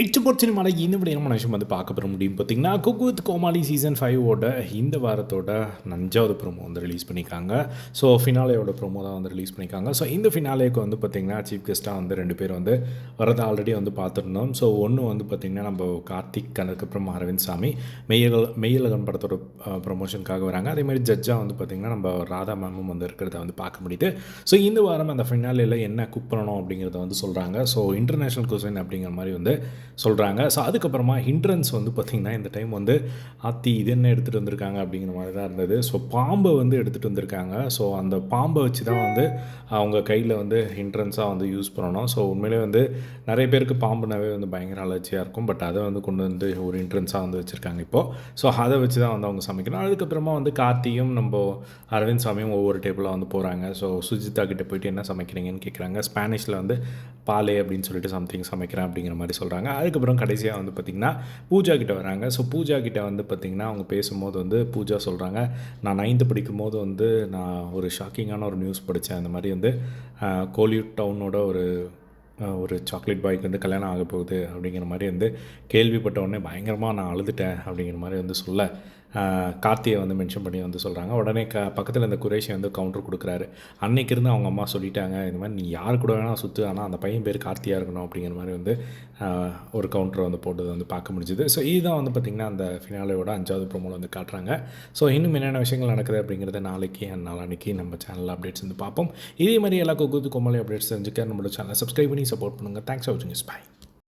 It's பொறுத்து மலை இந்த விடையான விஷயம் வந்து பார்க்க பெற முடியும். பார்த்தீங்கன்னா குக் வித் கோமாளி சீசன் ஃபைவோட இந்த வாரத்தோட அஞ்சாவது ப்ரோமோ வந்து ரிலீஸ் பண்ணியிருக்காங்க. ஸோ ஃபினாலேயோட ப்ரோமோ தான் வந்து ரிலீஸ் பண்ணியிருக்காங்க. ஸோ இந்த ஃபினாலேக்கு வந்து பார்த்திங்கன்னா சீஃப் கெஸ்ட்டாக வந்து ரெண்டு பேர் வந்து வரதை ஆல்ரெடி வந்து பார்த்துருந்தோம். ஸோ ஒன்று வந்து பார்த்திங்கன்னா நம்ம கார்த்திக் அதுக்கப்புறம் அரவிந்த் சாமி மெய்யகல் மெய்யலகன் படத்தோட ப்ரொமோஷனுக்காக வராங்க. அதே மாதிரி ஜட்ஜாக வந்து பார்த்திங்கன்னா நம்ம ராதா மேமும் வந்து இருக்கிறத வந்து பார்க்க முடியுது. ஸோ இந்த வாரம் அந்த ஃபினாலேயில் என்ன குக் பண்ணணும் அப்படிங்கிறத வந்து சொல்கிறாங்க ஸோ இன்டர்நேஷ்னல் குசைன் அப்படிங்கிற மாதிரி வந்து சொல்கிறாங்க ஸோ அதுக்கப்புறமா ஹிண்ட்ரன்ஸ் வந்து பார்த்திங்கன்னா இந்த டைம் வந்து ஆத்தி இது என்ன எடுத்துகிட்டு வந்திருக்காங்க? அப்படிங்கிற மாதிரி தான் இருந்தது. ஸோ பாம்பை வந்து எடுத்துகிட்டு வந்திருக்காங்க. ஸோ அந்த பாம்பை வச்சு தான் வந்து அவங்க கையில் வந்து ஹிண்ட்ரன்ஸாக வந்து யூஸ் பண்ணணும். ஸோ உண்மையிலே வந்து நிறைய பேருக்கு பாம்புனாவே வந்து பயங்கர அலர்ஜியாக இருக்கும். பட் அதை வந்து கொண்டு வந்து ஒரு ஹிண்ட்ரன்ஸாக வந்து வச்சுருக்காங்க இப்போது ஸோ அதை வச்சு தான் வந்து அவங்க சமைக்கணும். அதுக்கப்புறமா வந்து கார்த்தியும் நம்ம அரவிந்த் சாமியும் ஒவ்வொரு டேபிளாக வந்து போகிறாங்க ஸோ சுஜிதா கிட்டே போயிட்டு என்ன சமைக்கிறீங்கன்னு கேட்குறாங்க ஸ்பானிஷில் வந்து பாலே அப்படின்னு சொல்லிட்டு சம்திங் சமைக்கிறேன் அப்படிங்கிற மாதிரி சொல்கிறாங்க அதுக்கப்புறம் கடைசியாக வந்து பார்த்திங்கன்னா பூஜா கிட்ட வராங்க. ஸோ பூஜா கிட்ட வந்து பார்த்திங்கன்னா அவங்க பேசும்போது வந்து பூஜா சொல்கிறாங்க நான் நைன்த்து படிக்கும்போது வந்து நான் ஒரு ஷாக்கிங்கான ஒரு நியூஸ் படித்தேன் அந்த மாதிரி வந்து கோலிவுட் டவுனோட ஒரு ஒரு சாக்லேட் பாய்க்கு வந்து கல்யாணம் ஆக போகுது அப்படிங்கிற மாதிரி வந்து கேள்விப்பட்ட உடனே பயங்கரமாக நான் அழுதுட்டேன் அப்படிங்கிற மாதிரி வந்து சொல்ல. கார்த்தியை வந்து மென்ஷன் பண்ணி வந்து சொல்கிறாங்க உடனே க பக்கத்தில் இந்த குரேஷி வந்து கவுண்டர் கொடுக்குறாரு. அன்னைக்கு இருந்து அவங்க அம்மா சொல்லிட்டாங்க இந்த மாதிரி நீ யார் கூட வேணால் சுற்று ஆனால் அந்த பையன் பேர் கார்த்தியாக இருக்கணும் அப்படிங்கிற மாதிரி வந்து ஒரு கவுண்டரை வந்து போட்டது வந்து பார்க்க முடிஞ்சுது. ஸோ இதுதான் வந்து பார்த்திங்கன்னா அந்த ஃபினாலையோட அஞ்சாவது ப்ரோமோவில் வந்து காட்டுறாங்க. ஸோ இன்னும் என்னென்ன விஷயங்கள் நடக்குது அப்படிங்கிறத நாளைக்கு அண்ட் நாளான்னைக்கு நம்ம சேனலில் அப்டேட்ஸ் வந்து பார்ப்போம். இதே மாதிரி எல்லா கொகுத்து கோமலை அப்டேட்ஸ் தெரிஞ்சுக்க நம்மளோட சேனலை சப்ஸ்கிரைப் பண்ணி சப்போர்ட் பண்ணுங்கள் தேங்க்ஸ் ஃபார் வாட்சிங் இஸ் பை